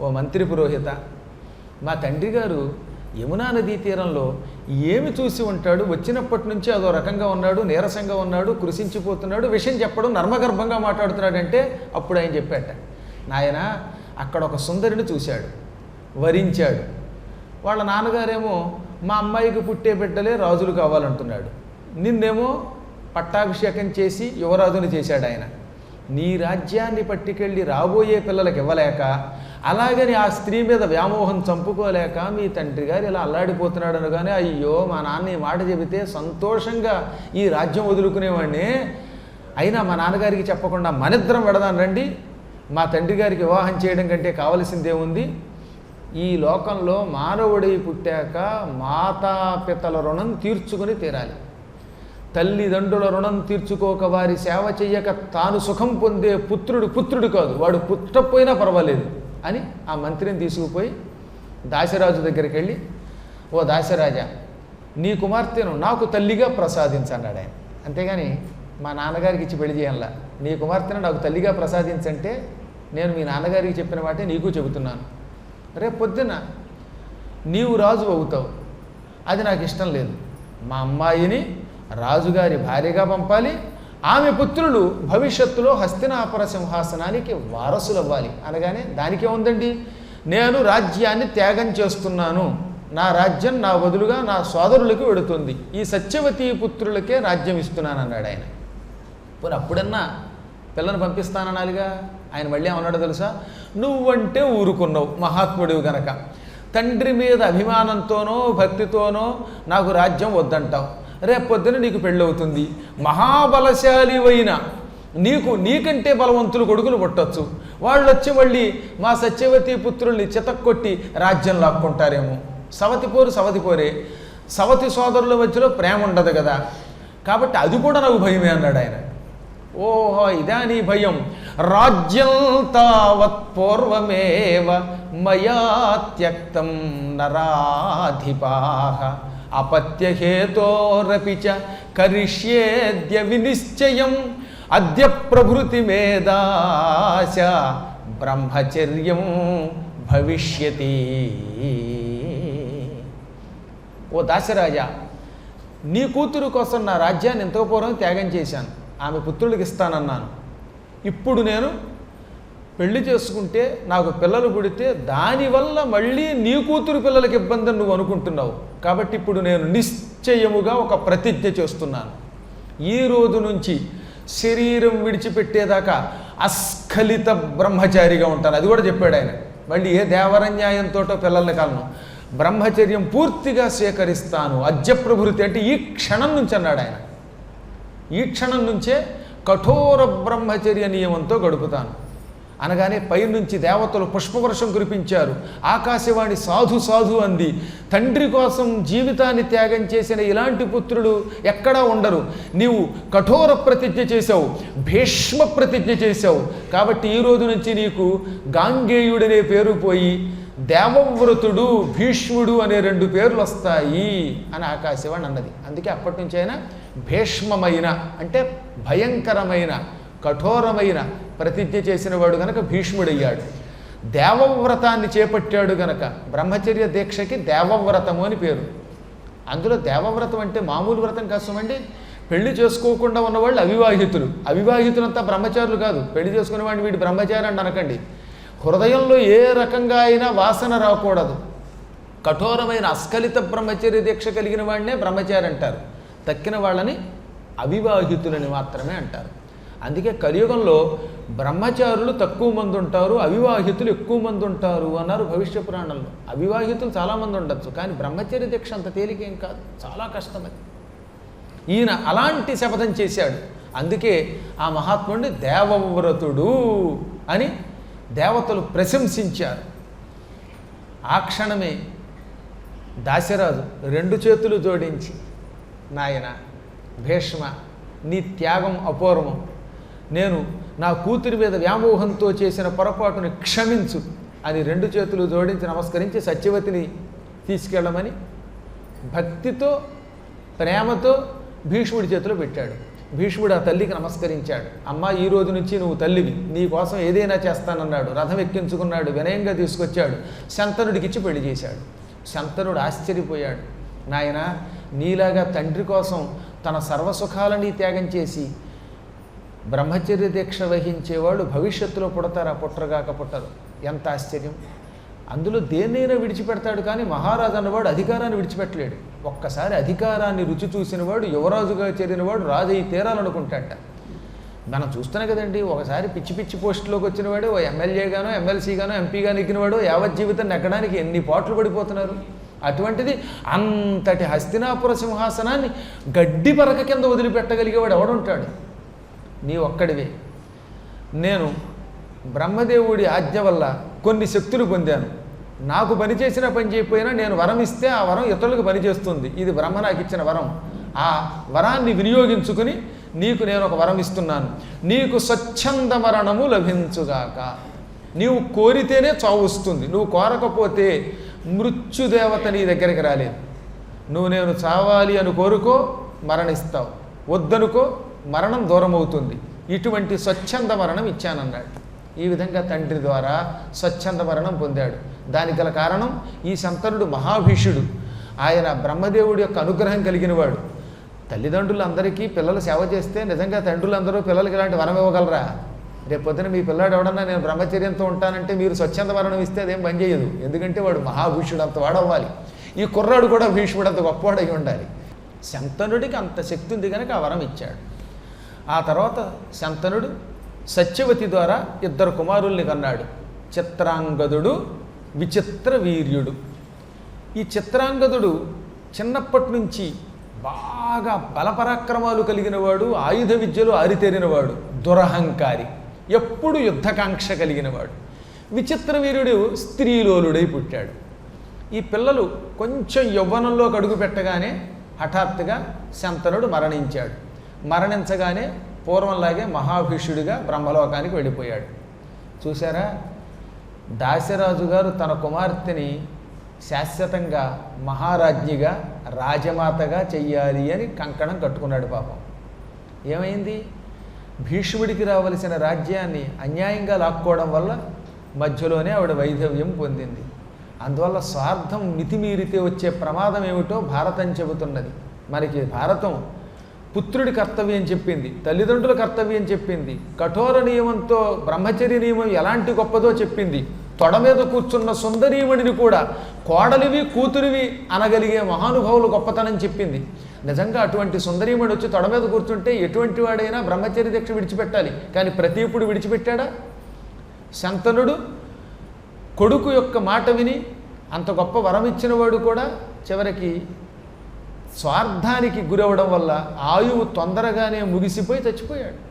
ఓ మంత్రి పురోహిత మా తండ్రి గారు యమునా నదీ తీరంలో ఏమి చూసి ఉంటాడు? వచ్చినప్పటి నుంచి అదో రకంగా ఉన్నాడు నీరసంగా ఉన్నాడు కృషించిపోతున్నాడు విషయం చెప్పడం నర్మగర్భంగా మాట్లాడుతున్నాడంటే అప్పుడు ఆయన చెప్పాట నాయన అక్కడ ఒక సుందరిని చూశాడు వరించాడు. వాళ్ళ నాన్నగారేమో మా అమ్మాయికి పుట్టే బిడ్డలే రాజులు కావాలంటున్నాడు. నిన్నేమో పట్టాభిషేకం చేసి యువరాజుని చేశాడు ఆయన. నీ రాజ్యాన్ని పట్టుకెళ్ళి రాబోయే పిల్లలకు ఇవ్వలేక అలాగని ఆ స్త్రీ మీద వ్యామోహం చంపుకోలేక మీ తండ్రి గారు ఇలా అల్లాడిపోతున్నాడు అనగానే అయ్యో మా నాన్న ఈ మాట చెబితే సంతోషంగా ఈ రాజ్యం వదులుకునేవాడిని. అయినా మా నాన్నగారికి చెప్పకుండా మనిద్దరం పెడదాం రండి. మా తండ్రి గారికి వివాహం చేయడం కంటే కావలసిందేముంది ఈ లోకంలో మానవుడై పుట్టాక మాతాపితల రుణం తీర్చుకుని తీరాలి. తల్లిదండ్రుల రుణం తీర్చుకోక వారి సేవ చెయ్యక తాను సుఖం పొందే పుత్రుడు పుత్రుడు కాదు. వాడు పుట్టపోయినా పర్వాలేదు. అని ఆ మంత్రిని తీసుకుపోయి దాశరాజు దగ్గరికి వెళ్ళి ఓ దాశరాజా నీ కుమార్తెను నాకు తల్లిగా ప్రసాదించన్నాడు ఆయన. అంతేగాని మా నాన్నగారికి ఇచ్చి పెళ్ళి చేయాలా నీ కుమార్తెను నాకు తల్లిగా ప్రసాదించంటే నేను మీ నాన్నగారికి చెప్పిన మాటే నీకు చెబుతున్నాను. రేపు పొద్దున నీవు రాజు అవుతావు. అది నాకు ఇష్టం లేదు. మా అమ్మాయిని రాజుగారి భార్యగా పంపాలి ఆమె పుత్రులు భవిష్యత్తులో హస్తినాపుర సింహాసనానికి వారసులు అవ్వాలి అనగానే దానికే ఉందండి నేను రాజ్యాన్ని త్యాగం చేస్తున్నాను. నా రాజ్యం నా బదులుగా నా సోదరులకు వెడుతుంది. ఈ సత్యవతి పుత్రులకే రాజ్యం ఇస్తున్నాను అన్నాడు ఆయన. పోనీ అప్పుడన్నా పిల్లను పంపిస్తాననాలిగా ఆయన మళ్ళీ ఏమన్నాడు తెలుసా? నువ్వంటే ఊరుకున్నావు మహాత్ముడివి గనక. తండ్రి మీద అభిమానంతోనో భక్తితోనో నాకు రాజ్యం వద్దంటావు. రేపు నీకు పెళ్ళవుతుంది. మహాబలశాలివైన నీకు నీకంటే బలవంతులు కొడుకులు పుట్టొచ్చు. వాళ్ళు వచ్చి మళ్ళీ మా సత్యవతి పుత్రుల్ని చితక్కొట్టి రాజ్యం లాక్కుంటారేమో. సవతి పోరు సవతి పోరే. సవతి సోదరుల మధ్యలో ప్రేమ ఉండదు కదా. కాబట్టి అది కూడా నాకు భయమే అన్నాడు ఆయన. ఓహో ఇదా నీ భయం. రాజ్యం తావత్ పూర్వమేవ మయా త్యక్తం నరాధిపాహ. అపత్యహేతోరపి కరిష్యేద్య వినిశ్చయం. అద్య ప్రభృతి మేధాశ బ్రహ్మచర్యం భవిష్యతి. ఓ దాసరాజా నీ కూతురు కోసం నా రాజ్యాన్ని ఎంతో పూర్వం త్యాగం చేశాను. ఆమె పుత్రుడికి ఇస్తానన్నాను. ఇప్పుడు నేను పెళ్ళి చేసుకుంటే నాకు పిల్లలు పుడితే దానివల్ల మళ్ళీ నీ కూతురు పిల్లలకి ఇబ్బంది నువ్వు అనుకుంటున్నావు. కాబట్టి ఇప్పుడు నేను నిశ్చయముగా ఒక ప్రతిజ్ఞ చేస్తున్నాను. ఈ రోజు నుంచి శరీరం విడిచిపెట్టేదాకా అస్ఖలిత బ్రహ్మచారిగా ఉంటాను. అది కూడా చెప్పాడు ఆయన. మళ్ళీ ఏ దేవరన్యాయంతోటో పిల్లల్ని కలను. బ్రహ్మచర్యం పూర్తిగా స్వీకరిస్తాను అద్యప్రభృతి అంటే ఈ క్షణం నుంచి అన్నాడు ఆయన. ఈ క్షణం నుంచే కఠోర బ్రహ్మచర్య నియమంతో గడుపుతాను. అనగానే పైనుంచి దేవతలు పుష్పవర్షం కురిపించారు. ఆకాశవాణి సాధు సాధు అంది. తండ్రి కోసం జీవితాన్ని త్యాగం చేసిన ఇలాంటి పుత్రుడు ఎక్కడా ఉండరు. నీవు కఠోర ప్రతిజ్ఞ చేశావు భీష్మ ప్రతిజ్ఞ చేశావు. కాబట్టి ఈ రోజు నుంచి నీకు గాంగేయుడనే పేరు పోయి దేవవ్రతుడు భీష్ముడు అనే రెండు పేర్లు వస్తాయి అని ఆకాశవాణి అన్నది. అందుకే అప్పటి నుంచి అయినా భీష్మమైన అంటే భయంకరమైన కఠోరమైన ప్రతిజ్ఞ చేసిన వాడు గనక భీష్ముడయ్యాడు. దేవవ్రతాన్ని చేపట్టాడు గనక బ్రహ్మచర్య దీక్షకి దేవవ్రతము అని పేరు. అందులో దేవవ్రతం అంటే మామూలు వ్రతం కష్టమండి పెళ్ళి చేసుకోకుండా ఉన్నవాళ్ళు అవివాహితులు. అవివాహితులంతా బ్రహ్మచారులు కాదు. పెళ్ళి చేసుకునే వాడిని వీడి బ్రహ్మచారి అని అనకండి. హృదయంలో ఏ రకంగా అయినా వాసన రాకూడదు. కఠోరమైన అస్ఖలిత బ్రహ్మచర్య దీక్ష కలిగిన వాడినే బ్రహ్మచారి అంటారు. తక్కిన వాళ్ళని అవివాహితులని మాత్రమే అంటారు. అందుకే కలియుగంలో బ్రహ్మచారులు తక్కువ మంది ఉంటారు అవివాహితులు ఎక్కువ మంది ఉంటారు అన్నారు భవిష్య పురాణంలో. అవివాహితులు చాలామంది ఉండొచ్చు కానీ బ్రహ్మచర్య దీక్ష అంత తేలికేం కాదు. చాలా కష్టం అది ఈయన అలాంటి శపథం చేశాడు. అందుకే ఆ మహాత్ముడిని దేవవ్రతుడు అని దేవతలు ప్రశంసించారు. ఆ క్షణమే దాశరాజు రెండు చేతులు జోడించి నాయన భీష్మ నీ త్యాగం అపూర్వం. నేను నా కూతురి మీద వ్యామోహంతో చేసిన పొరపాటుని క్షమించు అని రెండు చేతులు జోడించి నమస్కరించి సత్యవతిని తీసుకెళ్ళమని భక్తితో ప్రేమతో భీష్ముడి చేతిలో పెట్టాడు. భీష్ముడు ఆ తల్లికి నమస్కరించాడు. అమ్మ ఈ రోజు నుంచి నువ్వు తల్లివి. నీ కోసం ఏదైనా చేస్తానన్నాడు. రథం ఎక్కించుకున్నాడు. వినయంగా తీసుకొచ్చాడు. శంతనుడికిచ్చి పెళ్ళి చేశాడు. శంతనుడు ఆశ్చర్యపోయాడు. నాయన నీలాగా తండ్రి కోసం తన సర్వసుఖాలని త్యాగం చేసి బ్రహ్మచర్య దీక్ష వహించేవాడు భవిష్యత్తులో పుడతారా పుట్టరుగాక పుట్టరు ఎంత ఆశ్చర్యం. అందులో దేన్నైనా విడిచిపెడతాడు కానీ మహారాజు అన్నవాడు అధికారాన్ని విడిచిపెట్టలేడు. ఒక్కసారి అధికారాన్ని రుచి చూసినవాడు యువరాజుగా చేరినవాడు రాజు అయి తీరాలనుకుంటాడట మనం చూస్తున్నాం కదండి ఒకసారి పిచ్చి పిచ్చి పోస్టులోకి వచ్చినవాడు ఓ ఎమ్మెల్యేగానో ఎమ్మెల్సీగానో ఎంపీగానో ఎక్కినవాడు యావత్ జీవితం నెగ్గడానికి ఎన్ని పాటలు పడిపోతున్నారు. అటువంటిది అంతటి హస్తినాపుర సింహాసనాన్ని గడ్డి పరక కింద వదిలిపెట్టగలిగేవాడు ఎవడుంటాడు? నీ ఒక్కడివే. నేను బ్రహ్మదేవుడి ఆజ్ఞ వల్ల కొన్ని శక్తులు పొందాను. నాకు పని చేసిన పని చేయకపోయినా నేను వరం ఇస్తే ఆ వరం ఇతరులకు పనిచేస్తుంది ఇది బ్రహ్మ నాకు ఇచ్చిన వరం. ఆ వరాన్ని వినియోగించుకుని నీకు నేను ఒక వరం ఇస్తున్నాను. నీకు స్వచ్ఛంద మరణము లభించుగాక. నీవు కోరితేనే చావు వస్తుంది. నువ్వు కోరకపోతే మృత్యుదేవత నీ దగ్గరికి రాలేదు. నువ్వు నేను చావాలి అని కోరుకో మరణిస్తావు. వద్దనుకో మరణం దూరం అవుతుంది ఇటువంటి స్వచ్ఛంద మరణం ఇచ్చానన్నాడు. ఈ విధంగా తండ్రి ద్వారా స్వచ్ఛంద మరణం పొందాడు. దానికి గల కారణం ఈ శంతనుడు మహాభీషుడు. ఆయన బ్రహ్మదేవుడి యొక్క అనుగ్రహం కలిగినవాడు. తల్లిదండ్రులందరికీ పిల్లలు సేవ చేస్తే నిజంగా తండ్రులందరూ పిల్లలకి ఇలాంటి వరం ఇవ్వగలరా? రేపు పొద్దున మీ పిల్లాడు ఎవడన్నా నేను బ్రహ్మచర్యంతో ఉంటానంటే మీరు స్వచ్ఛంద మరణం ఇస్తే అదేం పని చేయదు ఎందుకంటే వాడు మహాభీషుడు అంత వాడవ్వాలి. ఈ కుర్రాడు కూడా భీష్ముడు అంత గొప్పవాడై ఉండాలి. శంతనుడికి అంత శక్తి ఉంది కనుక ఆ వరం ఇచ్చాడు. ఆ తర్వాత శంతనుడు సత్యవతి ద్వారా ఇద్దరు కుమారుల్ని కన్నాడు. చిత్రాంగదుడు విచిత్ర వీర్యుడు. ఈ చిత్రాంగదుడు చిన్నప్పటి నుంచి బాగా బలపరాక్రమాలు కలిగినవాడు ఆయుధ విద్యలో ఆరితేరినవాడు దురహంకారి ఎప్పుడు యుద్ధకాంక్ష కలిగినవాడు. విచిత్ర వీరుడు స్త్రీలోలుడై పుట్టాడు. ఈ పిల్లలు కొంచెం యవ్వనంలోకి అడుగు పెట్టగానే హఠాత్తుగా శంతనుడు మరణించాడు. మరణించగానే పూర్వంలాగే మహాభీషుడిగా బ్రహ్మలోకానికి వెళ్ళిపోయాడు. చూసారా దాశరాజు గారు తన కుమార్తెని శాశ్వతంగా మహారాజ్ఞిగా రాజమాతగా చెయ్యాలి అని కంకణం కట్టుకున్నాడు పాపం. ఏమైంది? భీష్ముడికి రావలసిన రాజ్యాన్ని అన్యాయంగా లాక్కోవడం వల్ల మధ్యలోనే ఆవిడ వైధవ్యం పొందింది. అందువల్ల స్వార్థం మితిమీరితే వచ్చే ప్రమాదం ఏమిటో భారతం చెబుతున్నది. మనకి భారతం పుత్రుడి కర్తవ్యం చెప్పింది తల్లిదండ్రుల కర్తవ్యం చెప్పింది కఠోర నియమంతో బ్రహ్మచర్య నియమం ఎలాంటి గొప్పదో చెప్పింది. తొడ మీద కూర్చున్న సుందరీమణిని కూడా కోడలివి కూతురివి అనగలిగే మహానుభావులు గొప్పతనం చెప్పింది. నిజంగా అటువంటి సుందరీమణి వచ్చి తొడ మీద కూర్చుంటే ఎటువంటి వాడైనా బ్రహ్మచర్య దీక్ష విడిచిపెట్టాలి. కానీ ప్రతీపుడు విడిచిపెట్టాడా? శంతనుడు కొడుకు యొక్క మాట విని అంత గొప్ప వరం ఇచ్చినవాడు కూడా చివరికి స్వార్థానికి గురవడం వల్ల ఆయువు తొందరగానే ముగిసిపోయి చచ్చిపోయాడు.